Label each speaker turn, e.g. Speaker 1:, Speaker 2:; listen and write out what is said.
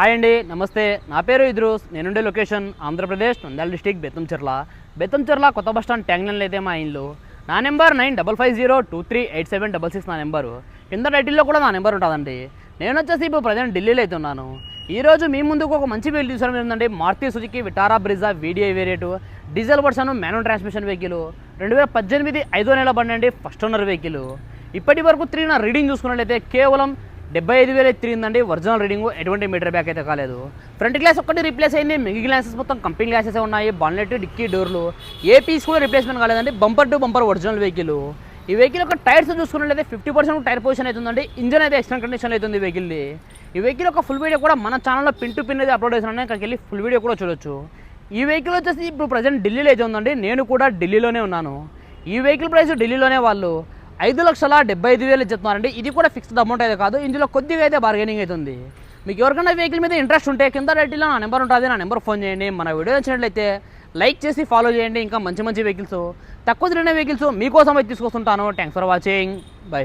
Speaker 1: Hi అండి నమస్తే. నా పేరు ఇద్రూస్. నేనుండే లొకేషన్ ఆంధ్రప్రదేశ్ నంద్యాల డిస్టిక్ బెత్తంచెర్ల బెత్తంచెర్ల కొత్త బస్ స్టాండ్ ట్యాంగ్లైన్లో అయితే మా ఇల్లు. నా number nine double five zero two three eight seven double six నా నెంబరు. కింద టైటిల్లో కూడా నా నెంబర్ ఉంటుందండి. నేను వచ్చేసి ఇప్పుడు ప్రజెంట్ ఢిల్లీలో అయితే ఉన్నాను. ఈ రోజు మీ ముందుకు ఒక మంచి వెహికల్ తీసుకోవడం ఏంటంటే Maruti Suzuki Vitara Brezza video variant diesel version manual transmission vehicle రెండు వేల పద్దెనిమిది ఐదో నెల బండి అండి ఫస్ట్ ఓనర్ వెహికల్ ఇప్పటి వరకు నా రీడింగ్ చూసుకున్నట్లయితే కేవలం డెబ్బై ఐదు వేలు తిరిగిందండి ఒరిజినల్ రీడింగ్. ఎటువంటి మీటర్ బ్యాక్ అయితే కాలేదు. ఫ్రంట్ గ్లాస్ ఒక్కటి రీప్లేస్ అయింది. మిగిలిన గ్లాసెస్ మొత్తం కంపెనీ గ్లాసెస్ ఉన్నాయి. బాన్లెట్ డిక్కీ డోర్లు. ఏ పీస్ కూడా రీప్లేస్మెంట్ కాలేదండి. Bumper to bumper original vehicle. ఈ వెహికల్ యొక్క టైర్స్ చూసుకున్నట్లయితే ఫిఫ్టీ పర్సెంట్ టైర్ పొజిషన్ అవుతుందండి ఇంజన్ అయితే ఎక్స్టెంట్ కండిషన్ అవుతుంది ఈ వెహికల్ది. ఈ వెహికల్ యొక్క ఫుల్ వీడియో కూడా మన ఛానల్లో పిన్ టు పిన్ అయితే అప్లోడ్ చేస్తున్నాను ఇక్కడికి వెళ్ళి ఫుల్ వీడియో కూడా చూడొచ్చు. ఈ వెహికల్ వచ్చేసి ఇప్పుడు ప్రజెంట్ ఢిల్లీలో అయితే ఉందండి. నేను కూడా ఢిల్లీలోనే ఉన్నాను. ఈ వెహికల్ ప్రైస్ ఢిల్లీలోనే వాళ్ళు ఐదు లక్షల డెబ్బై ఐదు వేలు చెప్తున్నారండి. ఇది కూడా ఫిక్స్డ్ అమౌంట్ అయితే కాదు. ఇందులో కొద్దిగా అయితే బార్గెనింగ్ అవుతుంది మీకు ఎవరికైనా వెహికల్ మీద ఇంట్రెస్ట్ ఉంటే కింద రెడ్డిలో నా నెంబర్ ఉంటుంది. నా నెంబర్ ఫోన్ చేయండి. మన వీడియో నచ్చినట్లయితే లైక్ చేసి ఫాలో చేయండి. ఇంకా మంచి మంచి వెహికల్స్ తక్కువ తిరిగిన వెహికల్స్ మీకోసం అయితే తీసుకొస్తుంటాను. Thanks for watching bye